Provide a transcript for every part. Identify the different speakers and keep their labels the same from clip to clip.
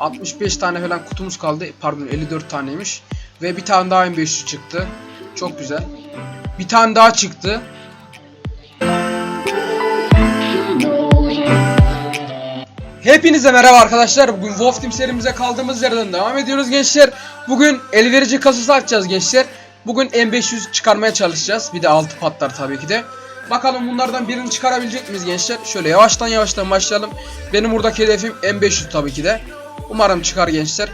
Speaker 1: 65 tane falan kutumuz kaldı. Pardon 54 taneymiş. Ve bir tane daha M500 çıktı. Çok güzel. Bir tane daha çıktı. Hepinize merhaba arkadaşlar. Bugün Wolf Team serimize kaldığımız yerden devam ediyoruz gençler. Bugün elverici kasası açacağız gençler. Bugün M500 çıkarmaya çalışacağız. Bir de altı patlar tabii ki de. Bakalım bunlardan birini çıkarabilecek miyiz gençler? Şöyle yavaştan yavaştan başlayalım. Benim buradaki hedefim M500 tabii ki de. Umarım çıkar gençler.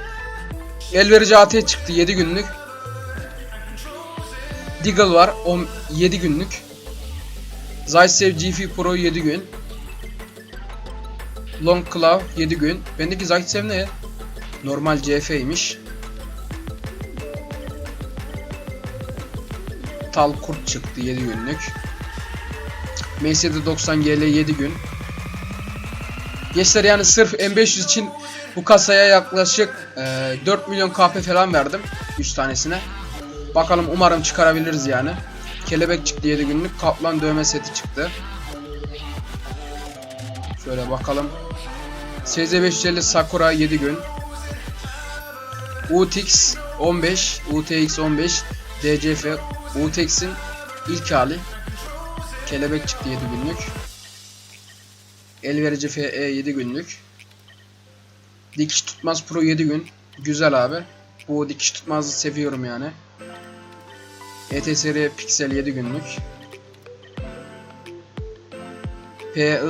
Speaker 1: Elverici AT çıktı 7 günlük. Deagle var 10 7 günlük. Zaitsev GF Pro 7 gün. Long Claw 7 gün. Bendeki Zaitsev ne? Normal CF'ymiş. Tal Kurt çıktı 7 günlük. MSD 90 GL 7 gün. Gençler yani sırf M500 için bu kasaya yaklaşık e, 4 milyon KP falan verdim 3 tanesine. Bakalım umarım çıkarabiliriz yani. Kelebek çıktı 7 günlük. Kaplan dövme seti çıktı. Şöyle bakalım. SZ550 Sakura 7 gün. UTX 15, UTX 15, DCF, UTX'in ilk hali. Kelebek çıktı 7 günlük. Elverici FE 7 günlük. Dikiş tutmaz Pro 7 gün. Güzel abi. Bu dikiş tutmazı seviyorum yani. ETSR Pixel 7 günlük. PI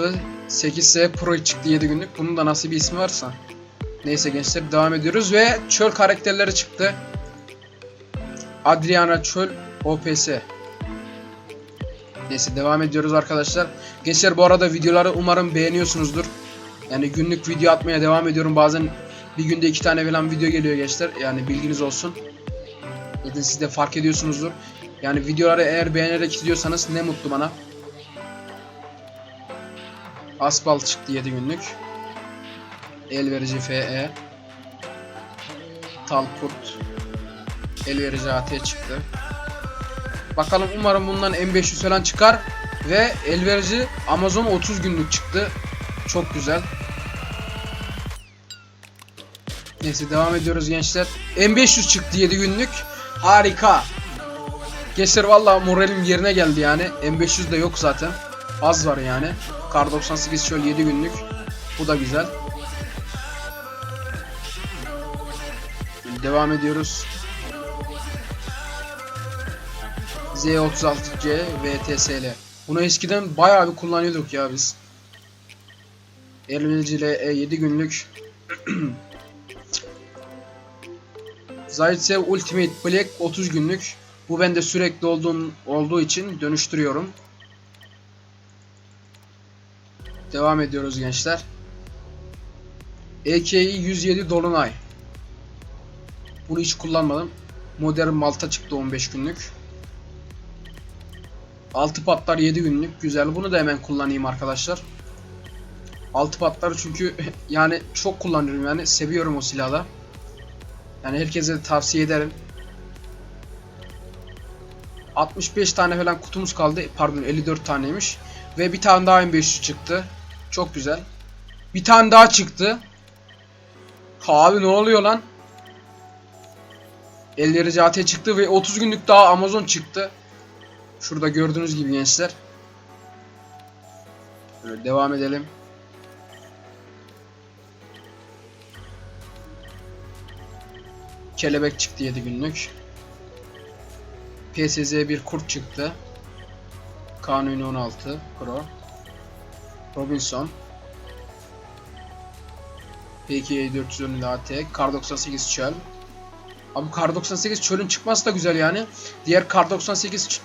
Speaker 1: 8S Pro çıktı 7 günlük. Bunun da nasıl bir ismi varsa. Neyse gençler devam ediyoruz ve çöl karakterleri çıktı. Adriana Çöl OPS. Neyse devam ediyoruz arkadaşlar. Gençler bu arada videoları umarım beğeniyorsunuzdur. Yani günlük video atmaya devam ediyorum. Bazen bir günde iki tane falan video geliyor gençler. Yani bilginiz olsun. Zaten siz de fark ediyorsunuzdur. Yani videoları eğer beğenerek izliyorsanız ne mutlu bana. Asbal çıktı 7 günlük. Elverici FE. Talkurt. Elverici AT çıktı. Bakalım umarım bundan M500 falan çıkar. Ve elverici Amazon 30 günlük çıktı. Çok güzel. Neyse devam ediyoruz gençler. M500 çıktı 7 günlük. Harika. Gençler valla moralim yerine geldi yani. M500 de yok zaten. Az var yani. Kar 98 şöyle 7 günlük. Bu da güzel. Devam ediyoruz. Z36C VTSL. Bunu eskiden bayağı bir kullanıyorduk ya biz. Elverici E7 günlük. Zaitsev Ultimate Black 30 günlük. Bu bende sürekli olduğum, olduğu için dönüştürüyorum. Devam ediyoruz gençler. EKI 107 Dolunay. Bunu hiç kullanmadım. Modern Malta çıktı 15 günlük. 6 patlar 7 günlük. Güzel. Bunu da hemen kullanayım arkadaşlar. 6 patlar çünkü yani çok kullanıyorum yani. Seviyorum o silahı. Yani herkese tavsiye ederim. 65 tane falan kutumuz kaldı. Pardon 54 taneymiş. Ve bir tane daha M500 çıktı. Çok güzel. Bir tane daha çıktı. Abi ne oluyor lan? Elleri AT çıktı ve 30 günlük daha Amazon çıktı. Şurada gördüğünüz gibi gençler. Böyle devam edelim. Kelebek çıktı 7 günlük. PSZ bir kurt çıktı. Kanuni 16 Pro. Robinson. PK 410 AT. Kar 98 çöl. Abi Kar 98 çölün çıkması da güzel yani. Diğer Kar 98 ç-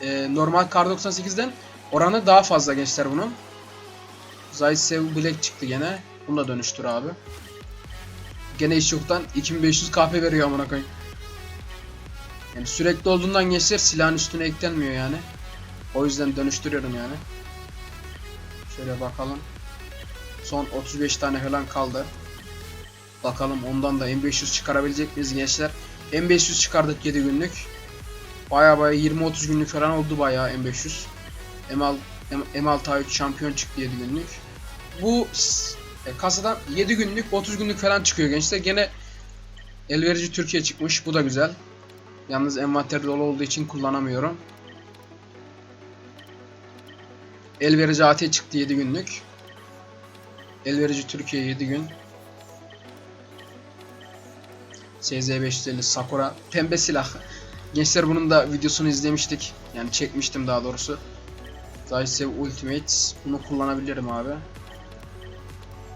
Speaker 1: e, normal Kar 98'den oranı daha fazla gençler bunun. Zaitsev Black çıktı gene. Bunu da dönüştür abi. Gene iş yoktan 2500 KP veriyor amına koyayım. Yani sürekli olduğundan gençler silahın üstüne eklenmiyor yani. O yüzden dönüştürüyorum yani. Şöyle bakalım. Son 35 tane falan kaldı. Bakalım ondan da M500 çıkarabilecek miyiz gençler? M500 çıkardık 7 günlük. Baya baya 20-30 günlük falan oldu baya M500. M6, M6A3 şampiyon çıktı 7 günlük. Bu E, kasadan 7 günlük 30 günlük falan çıkıyor gençler. Gene elverici Türkiye çıkmış. Bu da güzel. Yalnız envanter dolu olduğu için kullanamıyorum. Elverici AT çıktı 7 günlük. Elverici Türkiye 7 gün. SZ550 Sakura pembe silah. Gençler bunun da videosunu izlemiştik. Yani çekmiştim daha doğrusu. Zaitsev Ultimate. Bunu kullanabilirim abi.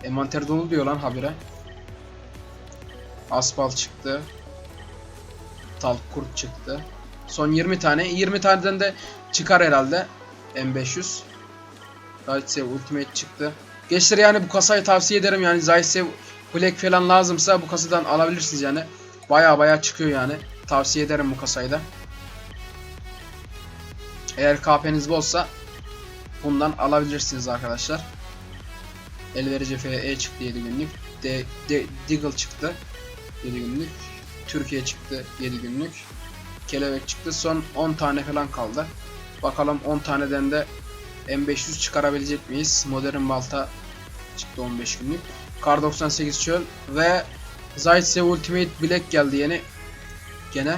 Speaker 1: Envanter dolu diyor lan habire. Asfalt çıktı. Talk kurt çıktı. Son 20 tane. 20 taneden de çıkar herhalde. M500. Zaitsev Ultimate çıktı. Gençler yani bu kasayı tavsiye ederim yani Zaitsev Black falan lazımsa bu kasadan alabilirsiniz yani. Baya baya çıkıyor yani. Tavsiye ederim bu kasayı da. Eğer KP'niz bolsa bundan alabilirsiniz arkadaşlar. Elverici FE çıktı 7 günlük. De, de, Deagle çıktı 7 günlük. Türkiye çıktı 7 günlük. Kelebek çıktı. Son 10 tane falan kaldı. Bakalım 10 taneden de M500 çıkarabilecek miyiz? Modern balta çıktı 15 günlük. Kar 98 çöl ve Zaitsev Ultimate Black geldi yeni. Gene.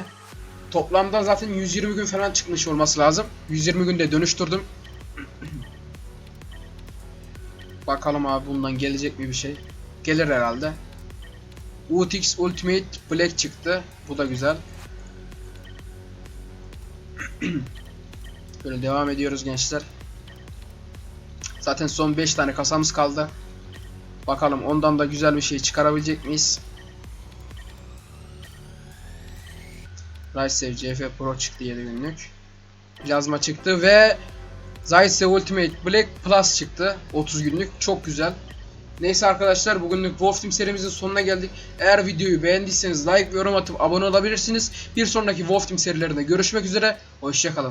Speaker 1: Toplamda zaten 120 gün falan çıkmış olması lazım. 120 günde dönüştürdüm. Bakalım abi bundan gelecek mi bir şey. Gelir herhalde. UTX Ultimate Black çıktı. Bu da güzel. Böyle devam ediyoruz gençler. Zaten son 5 tane kasamız kaldı. Bakalım ondan da güzel bir şey çıkarabilecek miyiz? Rysev CF Pro çıktı 7 günlük. Plazma çıktı ve Zaitsev Ultimate Black Plus çıktı 30 günlük. Çok güzel. Neyse arkadaşlar bugünlük Wolf Team serimizin sonuna geldik. Eğer videoyu beğendiyseniz like ve yorum atıp abone olabilirsiniz. Bir sonraki Wolf Team serilerinde görüşmek üzere. Hoşçakalın.